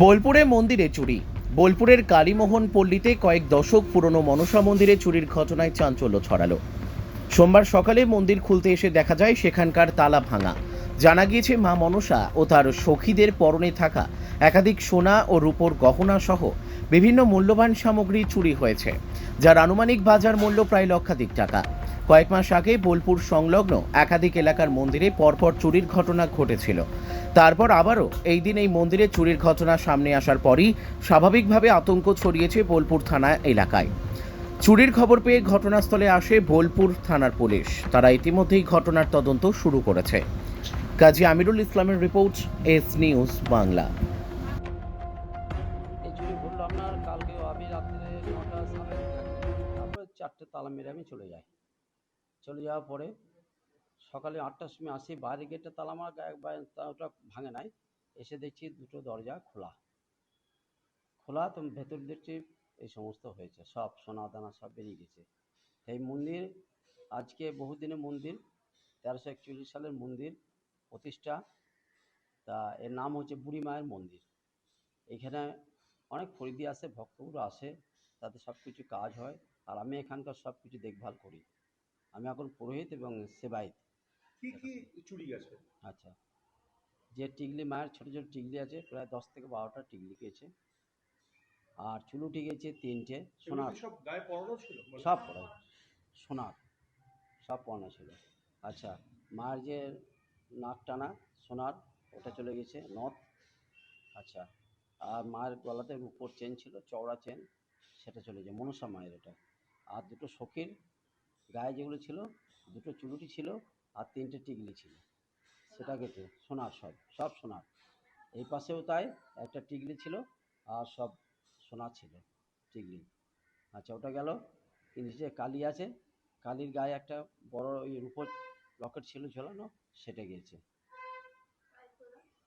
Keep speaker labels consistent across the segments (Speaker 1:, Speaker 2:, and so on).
Speaker 1: বোলপুরে মন্দিরে চুরি। বোলপুরের কালীমোহন পল্লীতে কয়েক দশক পুরনো মনসা মন্দিরে চুরির ঘটনায় চাঞ্চল্য ছড়ালো। সোমবার সকালে মন্দির খুলতে এসে দেখা যায় সেখানকার তালা ভাঙা। জানা গিয়েছে, মা মনসা ও তার সখীদের পরনে থাকা একাধিক সোনা ও রূপোর গহনা সহ বিভিন্ন মূল্যবান সামগ্রী চুরি হয়েছে, যার আনুমানিক বাজার মূল্য প্রায় লক্ষাধিক টাকা। কয়েক মাস আগে বোলপুর সংলগ্ন একাধিক এলাকার মন্দিরে পরপর চুরির ঘটনা ঘটেছিল। তারপর আবারও এই দিন এই মন্দিরে চুরির ঘটনা সামনে আসার পরই স্বাভাবিকভাবে আতঙ্ক ছড়িয়েছে বোলপুর থানা এলাকায়। চুরির খবর পেয়ে ঘটনাস্থলে আসে বোলপুর থানার পুলিশ। তারা ইতিমধ্যেই ঘটনার তদন্ত শুরু করেছে। কাজী আমিরুল ইসলামের রিপোর্ট, এস নিউজ বাংলা।
Speaker 2: চারটে তালা মেরে আমি চলে যাই। চলে যাওয়ার পরে সকালে আটটার সময় আসি বাইরে গেটটা তালা আমার ওটা ভাঙে নাই। এসে দেখছি দুটো দরজা খোলা। খোলা তো ভেতর দেখছি এই সমস্ত হয়েছে, সব সোনা দানা সব বেরিয়ে গেছে। এই মন্দির, আজকে বহুদিনের মন্দির, তেরোশো একচল্লিশ সালের মন্দির প্রতিষ্ঠা। তা এর নাম হচ্ছে বুড়ি মায়ের মন্দির। এখানে অনেক ফরিদি আসে, ভক্তগুলো আসে, তাদের সব কিছু কাজ হয়, আর আমি এখানকার সব কিছু দেখভাল করি। আমি এখন পুরোহিত এবং সেবায়িত।
Speaker 3: কি কি চুরি গেছে?
Speaker 2: আচ্ছা। যে টিগলি মায়ের ছোটো ছোটো টিগলি আছে প্রায় দশ থেকে বারোটা টিগলি গেছে। আর চুলুটি গেছে তিনটে সোনার।
Speaker 3: সব গায়ে পরানো ছিল? মানে
Speaker 2: সব পড়ে সোনার সব পড়ানো ছিল। আচ্ছা মায়ের যে নাক টানা সোনার ওটা চলে গেছে নথ। আচ্ছা আর মায়ের গলাতে উপর চেন ছিল চওড়া চেন সেটা চলে যায় মনসা মায়ের এটা। আর দুটো সখীর গায়ে যেগুলো ছিল দুটো চুলুটি ছিল আর তিনটে টিকলি ছিল। সেটা গেছে সোনার সব সব সোনার। এই পাশেও তাই একটা টিকলি ছিল আর সব সোনা ছিল টিকলি। আচ্ছা ওটা গেল। যে কালি আছে। কালির গায়ে একটা বড় ওই রূপোর লকেট ছিল ঝোলানো সেটা গিয়েছে।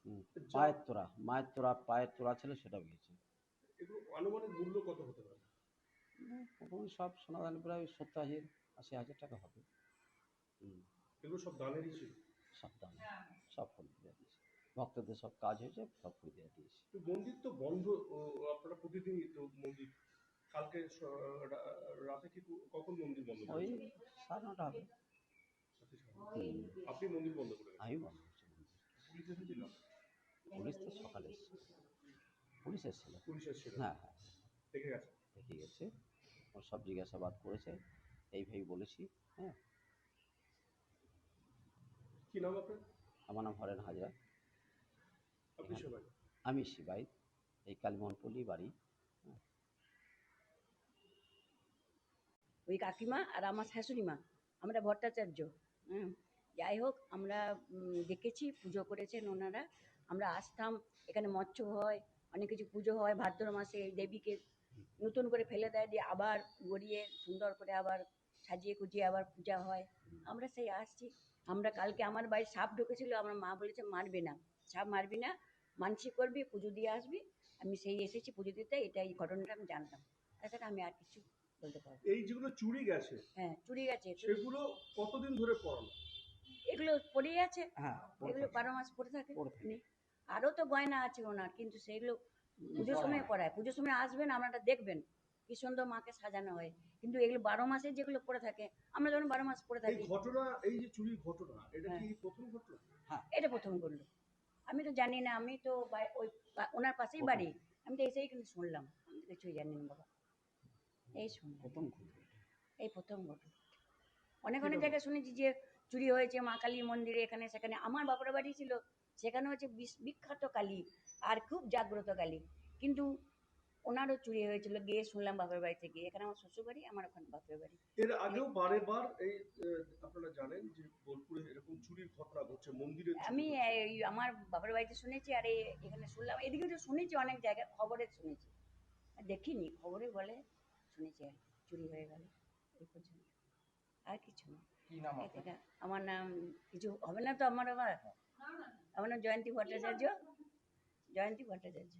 Speaker 2: হুম, পায়ের তোরা মায়ের তোরা পায়ের তোরা ছিল সেটাও গিয়েছে।
Speaker 3: আনুমানিক মূল্য কত হতে পারে?
Speaker 2: সব সোনাদানি প্রায় ওই সত্তর আশি আশি হাজার টাকা হবে। হুম,
Speaker 3: এগুলো সব দানেরই ছিল?
Speaker 2: সব দাম সব ফুল দিয়ে দিয়েছে। ভক্তদের সব কাজ হয়েছে সব ফুল দিয়ে দিয়েছে।
Speaker 3: মন্দির তো বন্ধ আপনারা প্রতিদিনই তো মন্দির কালকে রাতে কি কখন মন্দির বন্ধ
Speaker 2: ওই সাড়ে নটা হবে
Speaker 3: আপনি মন্দির বন্ধ করে
Speaker 2: আমি বন্ধ করছি
Speaker 3: পুলিশ এসেছিল?
Speaker 2: পুলিশ তো সকালে পুলিশ এসেছিল।
Speaker 3: পুলিশ এসেছিল?
Speaker 2: হ্যাঁ হ্যাঁ।
Speaker 3: দেখে গেছে?
Speaker 2: দেখে গেছে। সব জিজ্ঞাসাবাদ করেছে। এইভাবেই বলেছি হ্যাঁ।
Speaker 3: কি নাম আপনার?
Speaker 2: আমার নাম হরেন হাজরা।
Speaker 3: আপনি সবাই
Speaker 2: আমি শিবাই এই কালীমোহনপল্লী বাড়ি।
Speaker 4: ওই কাকিমা আর আমার শাশুড়ি মা আমরা ভট্টাচার্য হুম। যাই হোক আমরা দেখেছি পুজো করেছেন ওনারা। আমরা আসতাম এখানে মৎস্য হয় অনেক কিছু পুজো হয় ভাদ্র মাসে এই দেবীকে নতুন করে ফেলে দেয় দিয়ে আবার গড়িয়ে সুন্দর করে আবার সাজিয়ে কুজিয়ে আবার পূজা হয়। আমরা সেই আসছি। আমরা কালকে আমার বাড়ি সাপ ঢুকেছিল আমার মা বলেছে মারবে না। সাপ মারবি না মানসিক করবি পুজো দিয়ে আসবি। আমি সেই এসেছি পুজো দিতে এটা এই ঘটনাটা আমি জানতাম। তাছাড়া আমি আর কিছু বলতে পারব
Speaker 3: এই যেগুলো চুরি গেছে
Speaker 4: হ্যাঁ চুরি গেছে।
Speaker 3: সেগুলো কতদিন ধরে পড়ানো?
Speaker 4: এগুলো পড়েই আছে।
Speaker 2: হ্যাঁ
Speaker 4: এগুলো বারো মাস পড়ে থাকে। আরও তো গয়না আছে ওনার কিন্তু সেগুলো পুজোর সময় পড়ায়। পুজোর সময় আসবেন আপনারা দেখবেন। কি সুন্দর মাকে সাজানো হয়। কিন্তু এগুলো বারো মাসে যেগুলো পড়ে থাকে আমরা যখন বারো মাস পড়ে
Speaker 3: এই
Speaker 4: থাকি
Speaker 3: ঘটনা এই যে চুরির ঘটনা এটা
Speaker 4: হ্যাঁ।
Speaker 3: কি প্রথম ঘটনা?
Speaker 4: এটা প্রথম করল আমি তো জানি না আমি তো ওই ওনার পাশেই বাড়ি। আমি তো এসেই কিন্তু শুনলাম। আমি তো কিছুই জানি না বাবা। এই শুনলাম।
Speaker 2: প্রথম ঘটনা।
Speaker 4: এই প্রথম ঘটনা। অনেক অনেক জায়গায় শুনেছি যে চুরি হয়েছে মা কালী মন্দিরে এখানে সেখানে। আমার বাপের বাড়ি ছিল সেখানে হচ্ছে বিশ- বিখ্যাত কালী আর খুব জাগ্রত কালী। কিন্তু ওনারও চুরি হয়েছিল গিয়ে শুনলাম বাপের বাড়িতে গিয়ে এখানে আমার শ্বশুর বাড়ি আমার ওখানে বাপের বাড়ি।
Speaker 3: এর আগেও বারে বার এই আপনারা জানেন যে বোলপুরে এরকম চুরির ঘটনা ঘটছে মন্দিরে
Speaker 4: আমি এই আমার বাপের বাড়িতে শুনেছি আর এই এখানে শুনলাম। এদিকে তো শুনেছি অনেক জায়গায় খবরে শুনেছি। আর দেখিনি খবরে বলে শুনেছি আর কি, চুরি হয়ে গেল। এই পর্যন্ত। আর কিছু না।
Speaker 5: কি নাম
Speaker 4: এই
Speaker 5: আপনার?
Speaker 4: থেকে আমার নাম কিছু হবে না তো আমার আবার? আমার নাম জয়ন্তী ভট্টাচার্য। জয়ন্তী ভট্টাচার্য।